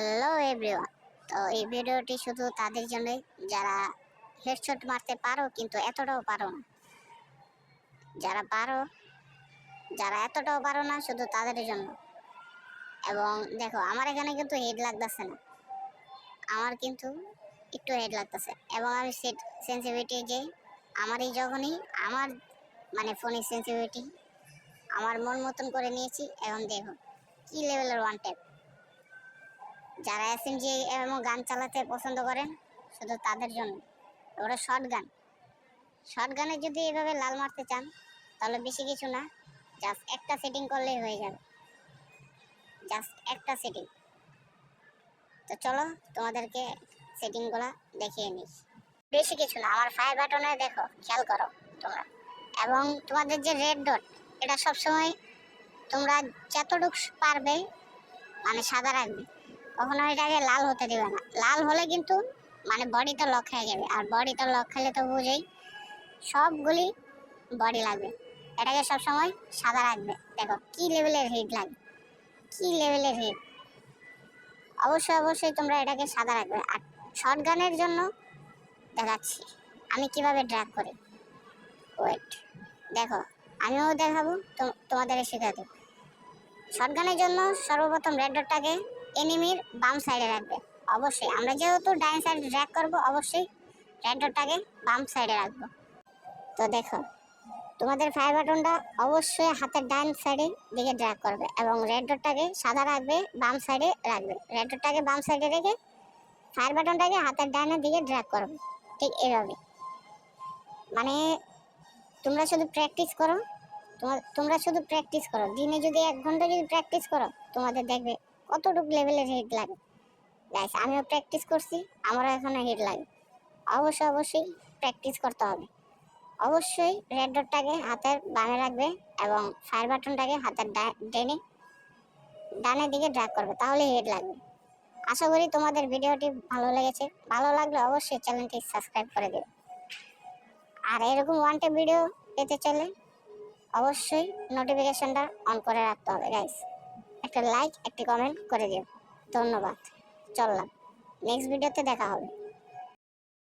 Hello everyone তো এই ভিডিওটি শুধু তাদের জন্যই, যারা হেডশট মারতে পারো, কিন্তু এতটাও পারো না। যারা পারো, যারা এতটাও পারো না, শুধু তাদের জন্য। এবং দেখো, আমার এখানে কিন্তু হেড লাগতেছে না। আমার কিন্তু একটু হেড লাগতেছে। এবং আমি সেট সেন্সিভিটি যে আমার এই যখনই আমার মানে ফোনের সেন্সিভিটি আমার মন মতন করে নিয়েছি। এখন দেখো, কি লেভেলের ওয়ান ট্যাপ যারা এসএমজি এবং গান চালাতে পছন্দ করেন, শুধু তাদের জন্য। ওরা শর্ট গান। শর্ট গানে যদি এভাবে লাল মারতে চান, তাহলে বেশি কিছু না জাস্ট একটা সেটিং করলেই হয়ে যাবে। জাস্ট একটা সেটিং তো চলো, তোমাদেরকে সেটিংগুলো দেখিয়ে নিই। বেশি কিছু না, আমার ফায়ার বাটনে দেখো, খেয়াল করো তোমরা। এবং তোমাদের যে রেড ডট এটা সবসময় তোমরা যতটুকু পারবে মানে সাদা রাখবে। কখনো এটাকে লাল হতে দেবে না। লাল হলে কিন্তু মানে বডিটা লক হয়ে যাবে। আর বডিটা লক খেলে তো বুঝেই সবগুলি বডি লাগবে। এটাকে সবসময় সাদা রাখবে। দেখো কি লেভেলের হিট লাগবে কি লেভেলের হিট অবশ্যই অবশ্যই তোমরা এটাকে সাদা রাখবে। আর শর্ট গানের জন্য দেখাচ্ছি। আমি কীভাবে ড্র্যাগ করি? ওয়েট দেখো, আমিও দেখাবো তোমাদের শেখাতে। শটগানের জন্য সর্বপ্রথম রেড ডটটাকে এনিমির বাম সাইডে রাখবে। অবশ্যই, আমরা যেহেতু ডাইন সাইডে ড্র্যাগ করব, অবশ্যই ডটটাকে বাম সাইডে রাখব। তো দেখো, তোমাদের ফায়ার বাটনটা অবশ্যই হাতের ডাইন সাইডে দিকে ড্র্যাগ করবে এবং রেড ডটটাকে সাদা রাখবে, বাম সাইডে রাখবে। রেড বাম সাইডে রেখে ফায়ার বাটনটাকে হাতের ডাইনের দিকে ড্র্যাগ করবে। ঠিক এভাবে। মানে তোমরা শুধু প্র্যাকটিস করো তোমরা শুধু প্র্যাকটিস করো। দিনে যদি এক ঘণ্টা যদি প্র্যাকটিস করো, তোমাদের দেখবে কতটুকু লেভেলের হিট লাগে? গাইস আমিও প্র্যাকটিস করছি, আমারও এখনও হিট লাগে। অবশ্যই অবশ্যই প্র্যাকটিস করতে হবে। অবশ্যই রেড ডটটাকে হাতের বামে রাখবে এবং ফায়ার বাটনটাকে হাতের ডানে ডানের দিকে ড্র্যাগ করবে তাহলে হেড লাগবে। আশা করি তোমাদের ভিডিওটি ভালো লেগেছে। ভালো লাগলে অবশ্যই চ্যানেলটি সাবস্ক্রাইব করে দেবে আর এরকম ওয়ান ভিডিও পেতে চাইলে অবশ্যই নোটিফিকেশনটা অন করে রাখতে হবে গাইস একটা লাইক একটা কমেন্ট করে দিও। ধন্যবাদ। চললাম। নেক্সট ভিডিওতে দেখা হবে।